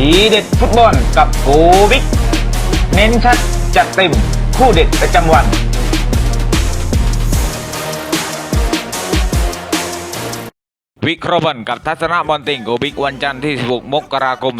ทีเด็ดฟุตบอลกับโกวิกเน้นชัดจัดเต็มคู่เด็ดประจำวัน วิเคราะห์บอลกับทัศนะบอลติงโกบิกวันจันทร์ที่ 16 มกราคม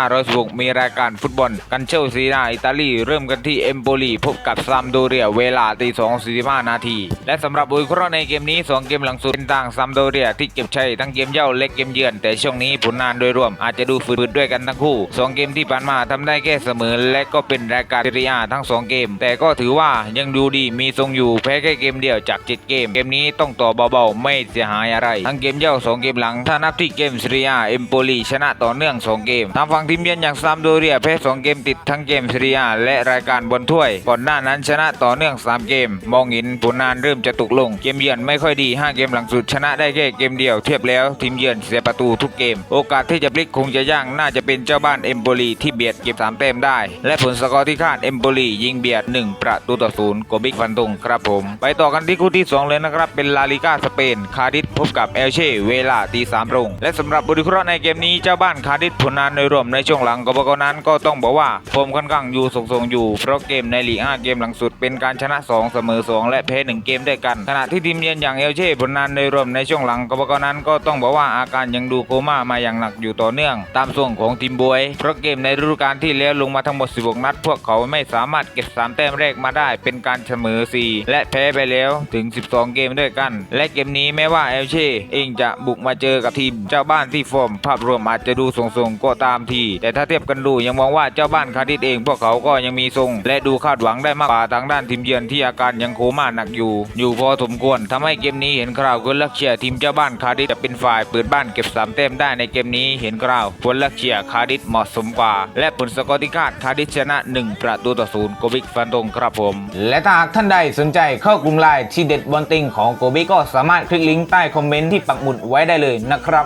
2516 มีรายการฟุตบอลกันเชลซีนาอิตาลี เริ่มกันที่เอมโปลีพบกับซามโดเรียเวลาตี2.45 นาที และสำหรับวิเคราะห์ในเกมนี้ 2 เกมหลังสุดเป็นทางซามโดเรียที่เก็บชัยทั้งเกมเย่าและเกมเยือน แต่ช่วงนี้ผลงานโดยรวมอาจจะดูฝืดๆด้วยกันทั้งคู่ 2 เกมที่ผ่านมาทำได้แค่เสมอ และก็เป็นรายการซีเรียทั้ง 2 เกม แต่ก็ถือว่ายังดูดีมีทรงอยู่แพ้แค่เกมเดียวจาก 7 เกม เกมนี้ต้องต่อเบาๆไม่เสียหายอะไร ทั้งเกมเย่า2เกมหลัง ถ้านับที่เกมซีเรียเอมโปลีชนะต่อเนื่อง2เกมทางฝั่งทีมเยือนอย่างซามโดเรียแพ้2เกมติดทั้งเกมซีเรียและรายการบอลถ้วย ก่อนหน้านั้นชนะต่อเนื่อง3เกม มองเห็นผลงานเริ่มจะตกลง เกมเยือนไม่ค่อยดี5เกมหลังสุดชนะได้แค่เกมเดียวเทียบแล้วทีมเยือนเสียประตูทุกเกม โอกาสที่จะพลิกคงจะยากน่าจะเป็นเจ้าบ้านเอมโปลีที่เบียดเก็บสามแต้มได้ และผลสกอร์ที่คาดเอมโปลียิงเบียด 1 ประตูต่อศูนย์กบิกฟันตุงครับผม ไปต่อกันที่คู่ที่ 2 เลยนะครับ เป็นลาลิกาสเปน คาดิสพบกับเอลเช่เววลาตีสามตรง และสำหรับบริเคราะห์ในเกมนี้เจ้าบ้านคาดิสผลงานโดยรวมในช่วงหลังกบกนั้นก็ต้องบอกว่าฟอร์มค่อนข้างอยู่ทรงๆอยู่ เพราะเกมในลีก5เกมหลังสุดเป็นการชนะ 2 เสมอ 2 และแพ้1เกมด้วยกัน ขณะที่ทีมเยือนอย่างเอลเช่ผลงานโดยรวมในช่วงหลังกบกนั้นก็ต้องบอกว่าอาการยังดูโคม่ามาอย่างหนักอยู่ต่อเนื่อง ตามส่วนของทีมบวย เพราะเกมในฤดูกาลที่แล้วลงมาทั้งหมด 16 นัด พวกเขาไม่สามารถเก็บ 3 แต้มแรกมาได้ เป็นการเสมอ 4 และแพ้ไปแล้วถึง 12 เกมด้วยกัน และเกมนี้แม้ว่าเอลเช่เองจะบุกมาเจอกับทีมเจ้าบ้านที่ฟอร์ม ภาพรวมอาจจะดูทรงๆก็ตามที แต่ถ้าเทียบกันดูยังมองว่าเจ้าบ้านคาดิสเอง พวกเขาก็ยังมีทรง และดูคาดหวังได้มากกว่าทางด้านทีมเยือนที่อาการยังโคม่าหนักอยู่ อยู่พอสมควรทำให้เกมนี้เห็นคราวคนลักเชียทีมเจ้าบ้านคาดิสจะเป็นฝ่ายเปิดบ้านเก็บสามแต้มได้ในเกมนี้เห็นคราวคนลักเชียคาดิสเหมาะสมกว่า และผลสกอร์ที่คาดคาดิสชนะ 1 ประตูต่อศูนย์โกบิกฟันตงครับผม และถ้าหากท่านใดสนใจเข้ากลุ่มไลน์ที่เด็ดบอลติงของโกบิกก็สามารถคลิกลิงก์ใต้คอมเมนต์ที่ปักหมุดไว้ได้เลยนะครับ